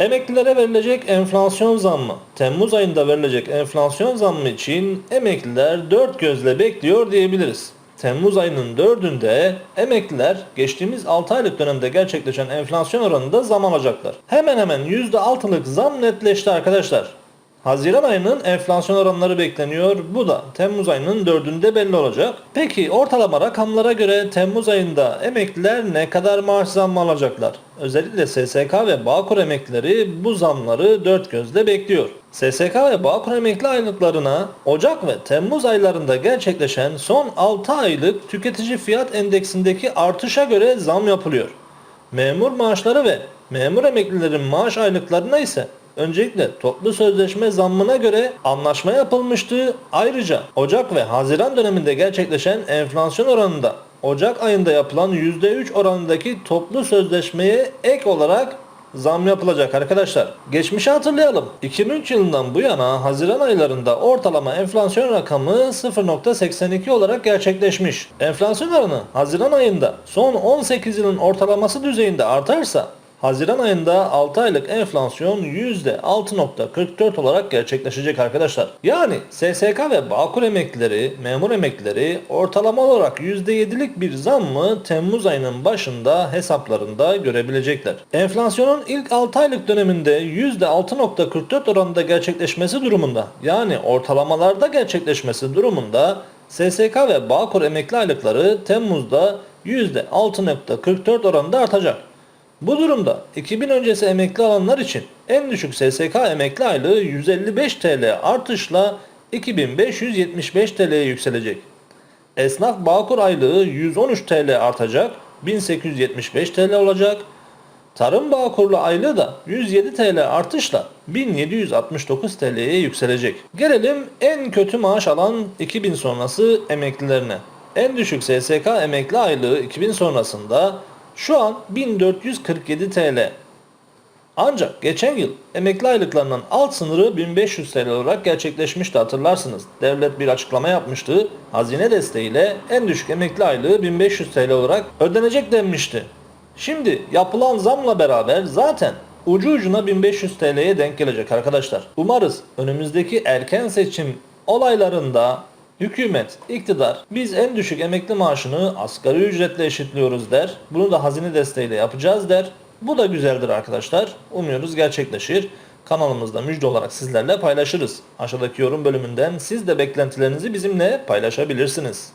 Emeklilere verilecek enflasyon zammı, Temmuz ayında verilecek enflasyon zammı için emekliler dört gözle bekliyor diyebiliriz. Temmuz ayının 4'ünde emekliler geçtiğimiz 6 aylık dönemde gerçekleşen enflasyon oranında zam alacaklar. Hemen hemen %6'lık zam netleşti arkadaşlar. Haziran ayının enflasyon oranları bekleniyor. Bu da Temmuz ayının 4'ünde belli olacak. Peki ortalama rakamlara göre Temmuz ayında emekliler ne kadar maaş zammı alacaklar? Özellikle SSK ve Bağkur emeklileri bu zamları dört gözle bekliyor. SSK ve Bağkur emekli aylıklarına Ocak ve Temmuz aylarında gerçekleşen son 6 aylık tüketici fiyat endeksindeki artışa göre zam yapılıyor. Memur maaşları ve memur emeklilerin maaş aylıklarına ise öncelikle toplu sözleşme zammına göre anlaşma yapılmıştı. Ayrıca Ocak ve Haziran döneminde gerçekleşen enflasyon oranında Ocak ayında yapılan %3 oranındaki toplu sözleşmeye ek olarak zam yapılacak arkadaşlar. Geçmişi hatırlayalım. 2003 yılından bu yana Haziran aylarında ortalama enflasyon rakamı 0.82 olarak gerçekleşmiş. Enflasyon oranı Haziran ayında son 18 yılın ortalaması düzeyinde artarsa Haziran ayında 6 aylık enflasyon %6.44 olarak gerçekleşecek arkadaşlar. Yani SSK ve Bağkur emeklileri, memur emeklileri ortalama olarak %7'lik bir zammı Temmuz ayının başında hesaplarında görebilecekler. Enflasyonun ilk 6 aylık döneminde %6.44 oranında gerçekleşmesi durumunda yani ortalamalarda gerçekleşmesi durumunda SSK ve Bağkur emekli aylıkları Temmuz'da %6.44 oranında artacak. Bu durumda 2000 öncesi emekli alanlar için en düşük SSK emekli aylığı 155 TL artışla 2575 TL'ye yükselecek. Esnaf Bağkur aylığı 113 TL artacak, 1875 TL olacak. Tarım Bağkurlu aylığı da 107 TL artışla 1769 TL'ye yükselecek. Gelelim en kötü maaş alan 2000 sonrası emeklilerine. En düşük SSK emekli aylığı 2000 sonrasında şu an 1447 TL. Ancak geçen yıl emekli aylıklarının alt sınırı 1500 TL olarak gerçekleşmişti hatırlarsınız. Devlet bir açıklama yapmıştı. Hazine desteğiyle en düşük emekli aylığı 1500 TL olarak ödenecek denmişti. Şimdi yapılan zamla beraber zaten ucu ucuna 1500 TL'ye denk gelecek arkadaşlar. Umarız önümüzdeki erken seçim olaylarında Hükümet, iktidar biz en düşük emekli maaşını asgari ücretle eşitliyoruz der. Bunu da hazine desteğiyle yapacağız der. Bu da güzeldir arkadaşlar. Umuyoruz gerçekleşir. Kanalımızda müjde olarak sizlerle paylaşırız. Aşağıdaki yorum bölümünden siz de beklentilerinizi bizimle paylaşabilirsiniz.